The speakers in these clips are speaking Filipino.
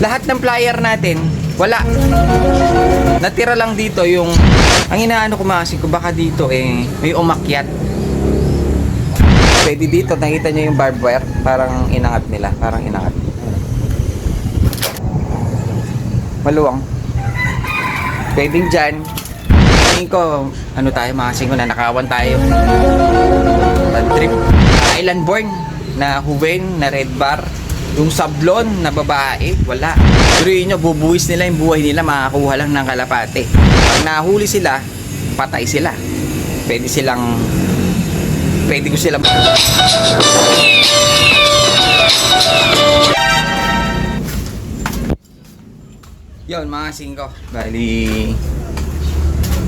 Lahat ng flyer natin, wala. Natira lang dito yung, ang inaano ko mga ko, baka dito eh, may umakyat. Pwede dito, nakita nyo yung barbed wire, parang inangat nila, parang inangat. Maluwang. Pwedeng dyan. Tingin ko, ano tayo mga singko na nakawan tayo. Bad trip. Island born na Huwen, na Red Bar. Yung sablon na babae, wala. Pero yun nyo, bubuwis nila yung buhay nila, makakuha lang ng kalapate. Pag nahuli sila, patay sila. Pwede silang pwede ko silang Yon mga singko. Bali,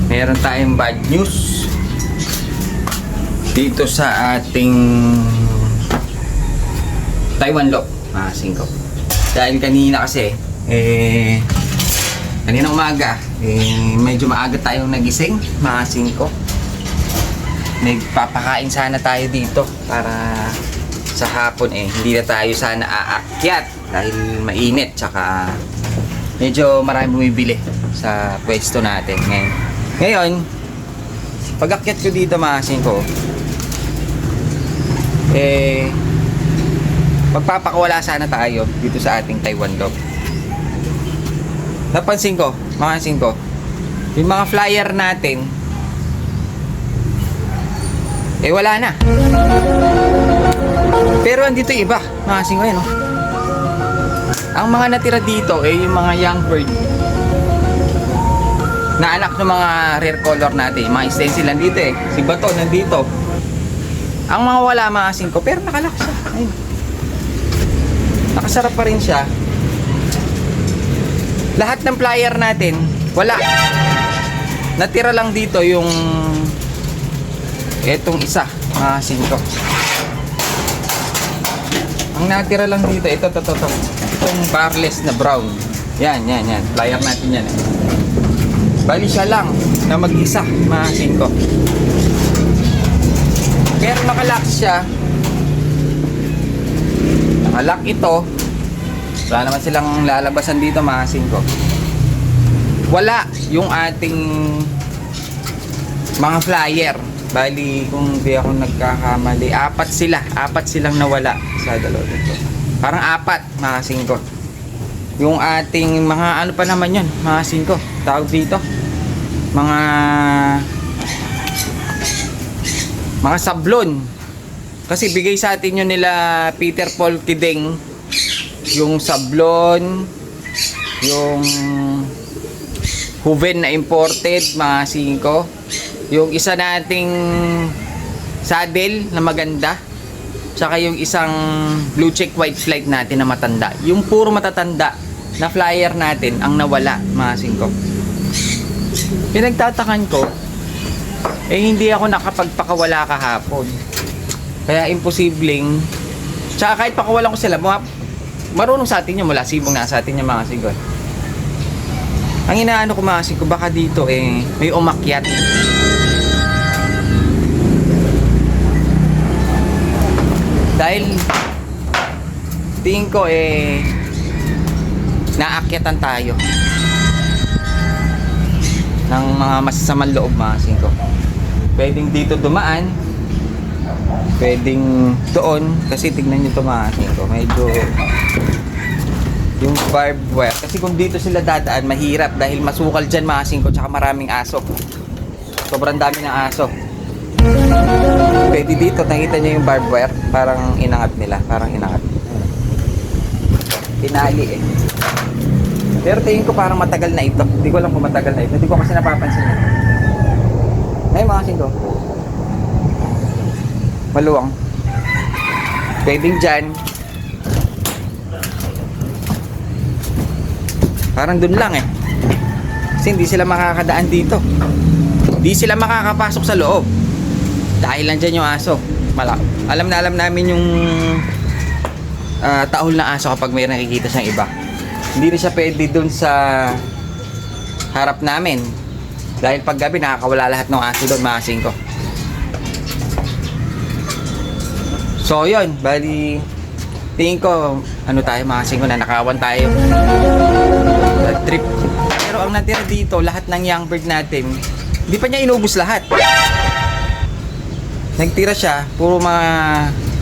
meron tayong bad news dito sa ating Taiwan Lock, mga singko. Dahil kanina kasi, eh, kanina umaga, eh, medyo maaga tayong nagising, mga singko. Nagpapakain sana tayo dito para sa hapon eh, hindi na tayo sana aakyat dahil mainit, tsaka medyo marami bumibili sa pwesto natin ngayon. Ngayon, pag akyat ko dito maasin ko, eh, magpapakawala sana tayo dito sa ating Taiwan dog. Napansin ko, makasin ko, yung mga flyer natin, eh wala na. Pero andito yung iba, makasin ko yun, oh. Ang mga natira dito ay yung mga young bird na anak ng mga rare color natin. Mga stencil nandito eh. Si Bato nandito. Ang mga wala mga singko, pero nakalak siya. Ayun. Nakasarap pa rin siya. Lahat ng flyer natin, wala. Natira lang dito yung etong isa, mga singko. Ang natira lang dito, ito, ito, ito, ito. Itong barless na brown. Yan, yan, yan. Flyer natin yan. Eh. Bali siya lang na mag-isa, mga singko. Pero nakalock siya. Nakalock ito. Wala naman silang lalabasan dito, mga singko. Wala yung ating mga flyer. Bali, kung di ako nagkakamali, apat sila. Apat silang nawala sa dalawa dito. Parang apat, mga singko. Yung ating mga ano pa naman yun, mga singko. Tawag dito. Mga mga sablon. Kasi bigay sa atin yun nila Peter Paul Kideng. Yung sablon, yung Huven na imported, mga singko. Yung isa nating saddle na maganda. Tsaka yung isang blue check white flight natin na matanda. Yung puro matatanda na flyer natin ang nawala, mga singko. Pinagtatakan ko, eh hindi ako nakapagpakawala kahapon. Kaya imposibleng, tsaka kahit pakawalan ko sila, mga, marunong sa atin yun, mula sibong na sa atin yung mga singko. Ang inaano ko mga singko, baka dito eh, may umakyat. Dahil tingin ko eh naakyatan tayo ng mga masasamang loob mga singko. Pwedeng dito dumaan, pwedeng doon, kasi tignan nyo ito mga singko, medyo yung barbed wire. Kasi kung dito sila dadaan, mahirap dahil masukal dyan mga singko, tsaka maraming aso. Sobrang dami ng aso. Pwede dito, nakita nyo yung barbed wire, parang inangat nila, parang inangat. Tinali eh. Pero tingin ko parang matagal na ito. Hindi ko alam kung matagal na ito. Hindi ko kasi napapansin. Ay, mga singko. Maluwang. Pwedeng dyan. Parang dun lang eh. Kasi hindi sila makakadaan dito. Hindi sila makakapasok sa loob. Dahil lang dyan yung aso. Mala alam na alam namin yung ah, tahol na aso kapag may nakikita siyang iba. Hindi rin siya pwede dun sa harap namin. Dahil pag gabi nakakawala lahat ng aso doon mga singko. So yun, bali tingin ko, ano tayo, mga singko na nakawan tayo. Bad trip. Pero ang natira dito, lahat ng young bird natin, hindi pa niya inubos lahat. Nagtira siya, puro mga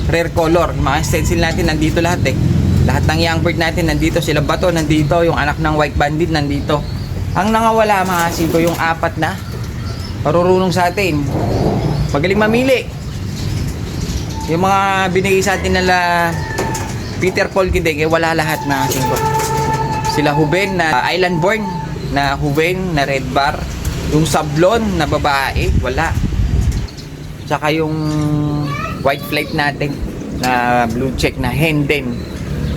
rare color. Mga stencil natin, nandito lahat eh. Lahat ng young bird natin, nandito. Sila bato, nandito. Yung anak ng white bandit, nandito. Ang nangawala, mga singko, yung apat na marurunong sa atin. Magaling mamili. Yung mga binigay sa atin nila Peter Paul Kideg, eh, wala lahat na singko. Sila Huben na island born na Huben na red bar. Yung sablon na babae, wala. Tsaka yung white flight natin na blue check na hen din.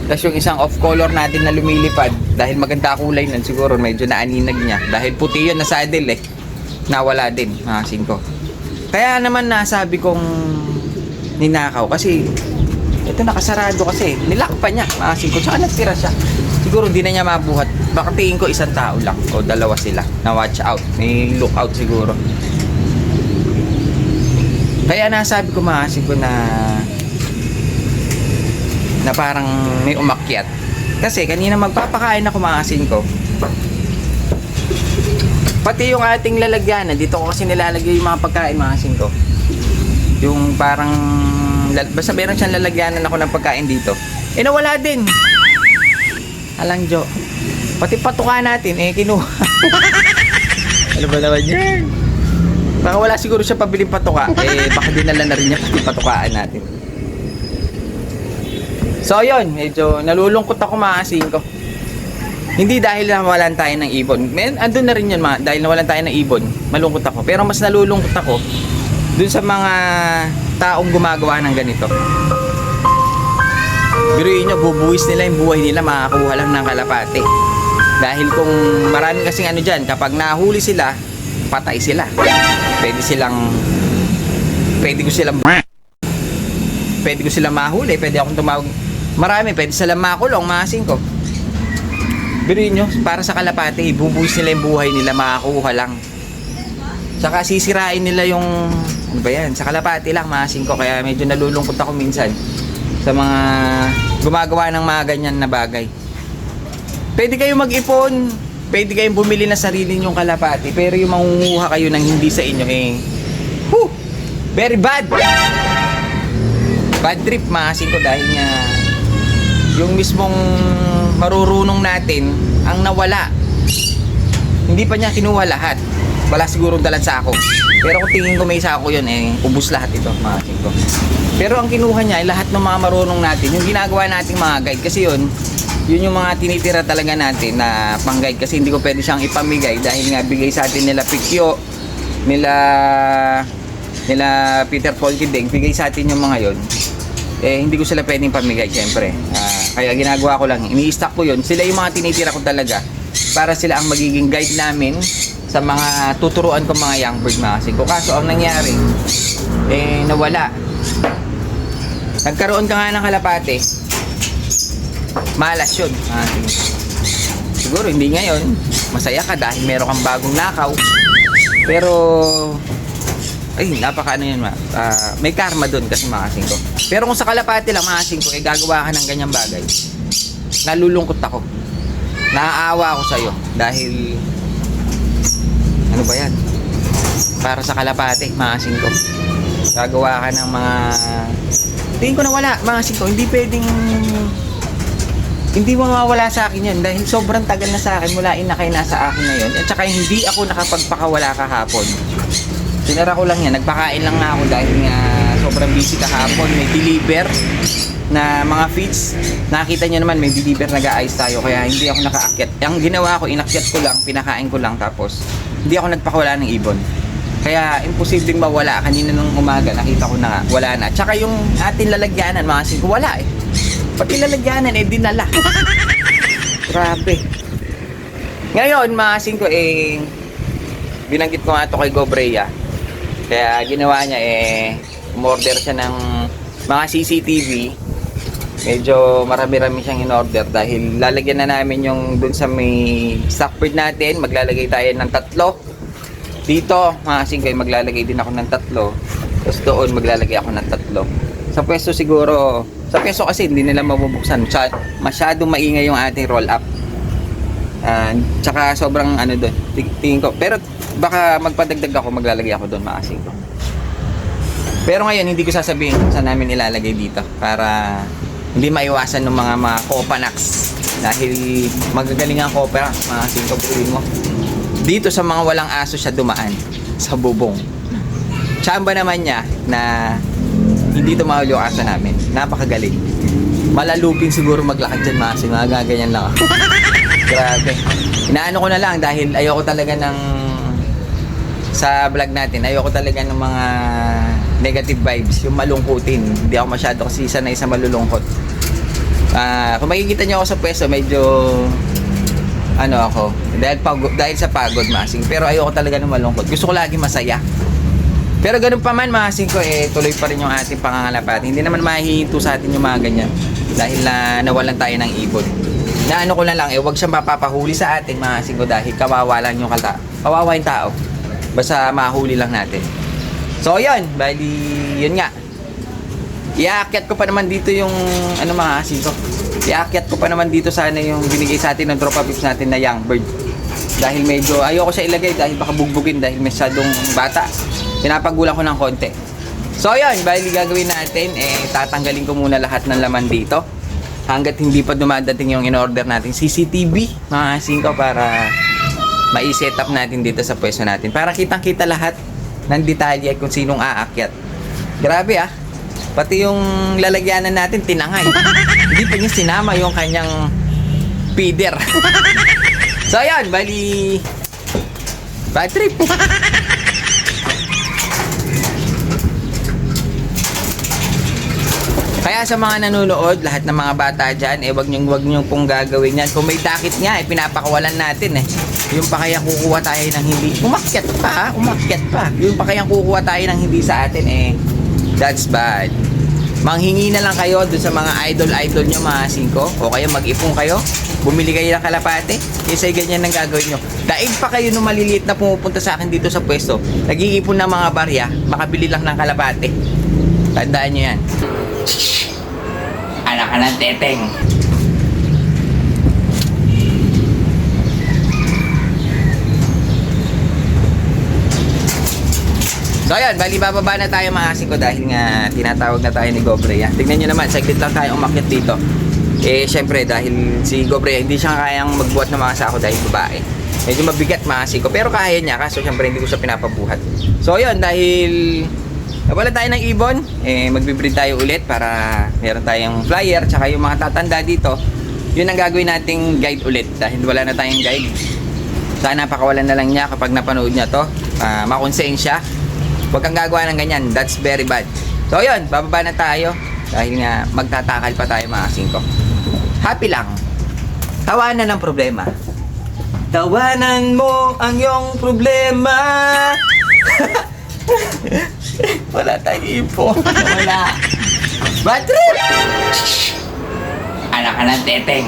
Tapos yung isang off color natin na lumilipad dahil maganda kulay nun siguro medyo naaninag niya. Dahil puti yun na saddle eh. Nawala din mga singko. Kaya naman nasabi kong ninakaw. Kasi ito nakasarado kasi. Nilak pa niya. Mga singko tsaka nagtira siya. Siguro hindi na niya mabuhat. Baka tingin ko isang tao lang. O dalawa sila. Na watch out. May look out siguro. Kaya nasabi ko mga singko na na parang may umakyat. Kasi kanina magpapakain ako mga singko pati yung ating lalagyan dito ko kasi nilalagay yung mga pagkain mga singko yung parang basta meron siyang lalagyanan ako ng pagkain dito. Eh nawala din. Alang Jo. Pati patuka natin eh kinuha. Ano ba naman yan baka wala siguro siya pabiling patuka. Eh baka dinala na rin niya pati patukaan natin. So yun medyo nalulungkot ako maasin ko hindi dahil nawalan tayo ng ibon. Men, andun na rin yun ma, dahil nawalan tayo ng ibon. Malungkot ako. Pero mas nalulungkot ako dun sa mga taong gumagawa ng ganito. Biruin nyo, bubuwis nila yung buhay nila, makakuha lang ng kalapate. Dahil kung marami kasing ano dyan, kapag nahuli sila, patay sila. Pwede silang, pwede ko silang, pwede ko silang mahuli, pwede akong tumawag, marami, pwede silang makulong, maasin ko. Biruin nyo, para sa kalapate, bubuwis nila yung buhay nila, makakuha lang. Tsaka sisirain nila yung ano ba yan, sa kalapati lang maasin ko kaya medyo nalulungkot ako minsan sa mga gumagawa ng mga ganyan na bagay. Pwede kayong mag-ipon, pwede kayong bumili ng sarili nyong kalapati, pero yung mangunguha kayo ng hindi sa inyo eh, whew, very bad. Bad trip maasin ko dahil nga yung mismong marurunong natin ang nawala. Hindi pa niya kinuha lahat wala siguro dalan sa ako. Pero kung tingin ko may sako yun, eh, ubus lahat ito, mga ko. Pero ang kinuha niya, ay lahat ng mga marunong natin, yung ginagawa nating mga guide, kasi yun, yun yung mga tinitira talaga natin na pang guide, kasi hindi ko pwede siyang ipamigay dahil nga bigay sa atin nila Pikyo, nila, nila Peter Paul Kideng, bigay sa atin yung mga yun. Eh, hindi ko sila pwedeng pamigay, syempre. Ah, kaya ginagawa ko lang, ini-stack ko yun. Sila yung mga tinitira ko talaga para sila ang magiging guide namin sa mga tuturuan ko mga young bird mga ko. Kaso ang nangyari, eh nawala. Nagkaroon ka nga ng kalapate, malas yun. singko. Siguro hindi ngayon, masaya ka dahil meron kang bagong nakaw. Pero, ay, napaka ano yun ma. Ah, may karma doon kasi mga ko. Pero kung sa kalapate lang mga ko, eh gagawa ka ng ganyang bagay, nalulungkot ako. Naaawa ako sa'yo dahil ano ba yan? Para sa kalapate, mga singko. Gagawa ka ng mga... Tingin ko na wala, mga singko. Hindi pwedeng... Hindi mawawala sa akin yun dahil sobrang tagal na sa akin mula inakay na sa akin na yun. At saka hindi ako nakapagpakawala kahapon. Sinara ko lang yan. Nagpakain lang nga ako dahil nga sobrang busy kahapon. May deliver na mga feeds. Nakita niyo naman may deliver nag-aayos tayo kaya hindi ako nakaakyat. Ang ginawa ko, inakyat ko lang, pinakain ko lang tapos hindi ako nagpakawala ng ibon. Kaya imposibleng mawala. Kanina nung umaga nakita ko na wala na. Tsaka yung ating lalagyanan mga singko, wala eh. Pati lalagyanan eh dinala. Grabe. Ngayon mga singko eh binanggit ko nga ito kay Gobreya. Kaya ginawa niya eh umorder siya ng mga CCTV medyo marami-rami siyang in-order dahil lalagyan na namin yung dun sa may stockbird natin maglalagay tayo ng tatlo dito mga singkoy maglalagay din ako ng tatlo tapos doon maglalagay ako ng tatlo sa pwesto siguro Sa peso kasi hindi nila mabubuksan. Masyad, masyadong maingay yung ating roll up. Ah, tsaka sobrang ano doon, Ti- tingin ko. Pero baka magpadagdag ako, maglalagay ako doon, maasing ko. Pero ngayon, hindi ko sasabihin kung saan namin ilalagay dito para hindi maiwasan ng mga mga Copanax dahil magagaling ang Copanax, mga singko mo. Dito sa mga walang aso siya dumaan sa bubong. Chamba naman niya na hindi tumawal yung aso namin. Napakagaling. Malalupin siguro maglakad dyan, mga singko. Mga gaganyan lang ako. Grabe. Inaano ko na lang dahil ayoko talaga ng sa vlog natin, ayoko talaga ng mga negative vibes, yung malungkutin. Hindi ako masyado kasi sanay sa malulungkot. Ah, kung makikita niyo ako sa pwesto, medyo ano ako, dahil pagod, dahil sa pagod masing. Pero ayoko talaga ng malungkot. Gusto ko lagi masaya. Pero ganun pa man masing ko eh tuloy pa rin yung ating pangangalapati. Hindi naman mahihinto sa atin yung mga ganyan dahil na nawalan tayo ng ibon. Na ano ko na lang eh, wag siyang mapapahuli sa atin mga ko dahil kawawa lang yung kata. Kawawa yung tao. Basta mahuli lang natin. So, yun. Bali, yun nga. Iaakyat ko pa naman dito yung, ano mga asin ko. Iaakyat ko pa naman dito sana yung binigay sa atin ng tropa pips natin na young bird. Dahil medyo, ayoko siya ilagay dahil baka bugbugin dahil masyadong bata. Pinapagulang ko ng konti. So, yun. Bali, gagawin natin, eh, tatanggalin ko muna lahat ng laman dito. Hanggat hindi pa dumadating yung in-order natin CCTV, mga asin ko, para mai-set up natin dito sa pwesto natin para kitang-kita lahat ng detalye kung sinong aakyat. Grabe ah. Pati yung lalagyanan natin tinangay. Hindi pa niya sinama yung kanyang feeder. so ayan, bali bad trip. Kaya sa mga nanonood, lahat ng mga bata dyan, eh wag niyong wag niyong pong gagawin yan. Kung may takit nga, eh pinapakawalan natin eh. Yung pa kaya kukuha tayo ng hindi, umakyat pa, umakyat pa. Yung pa kaya kukuha tayo ng hindi sa atin eh, that's bad. Manghingi na lang kayo dun sa mga idol-idol nyo mga singko o kaya mag-ipon kayo, bumili kayo ng kalapate, isa ganyan ang gagawin nyo. Daig pa kayo nung maliliit na pumupunta sa akin dito sa pwesto, nag-iipon ng mga barya, makabili lang ng kalapate. Tandaan nyo yan. Anak ka ng teteng. So ayan, bali bababa na tayo mga ko dahil nga tinatawag na tayo ni Gobrea. Tingnan nyo naman, saglit lang tayo umakyat dito. Eh syempre dahil si Gobrea hindi siya kayang magbuhat ng mga sako dahil babae. Medyo mabigat mga ko pero kaya niya kaso syempre hindi ko siya pinapabuhat. So ayun, dahil wala tayo ng ibon, eh magbibreed tayo ulit para meron tayong flyer tsaka yung mga tatanda dito. Yun ang gagawin nating guide ulit dahil wala na tayong guide. Sana pakawalan na lang niya kapag napanood niya to. Uh, makonsensya. Huwag kang gagawa ng ganyan. That's very bad. So, yun. Bababa na tayo. Dahil nga, magtatakal pa tayo mga singko. Happy lang. Tawanan ng problema. Tawanan mo ang iyong problema. Wala tayong info. Wala. Bad trip! Anak ka ng teteng.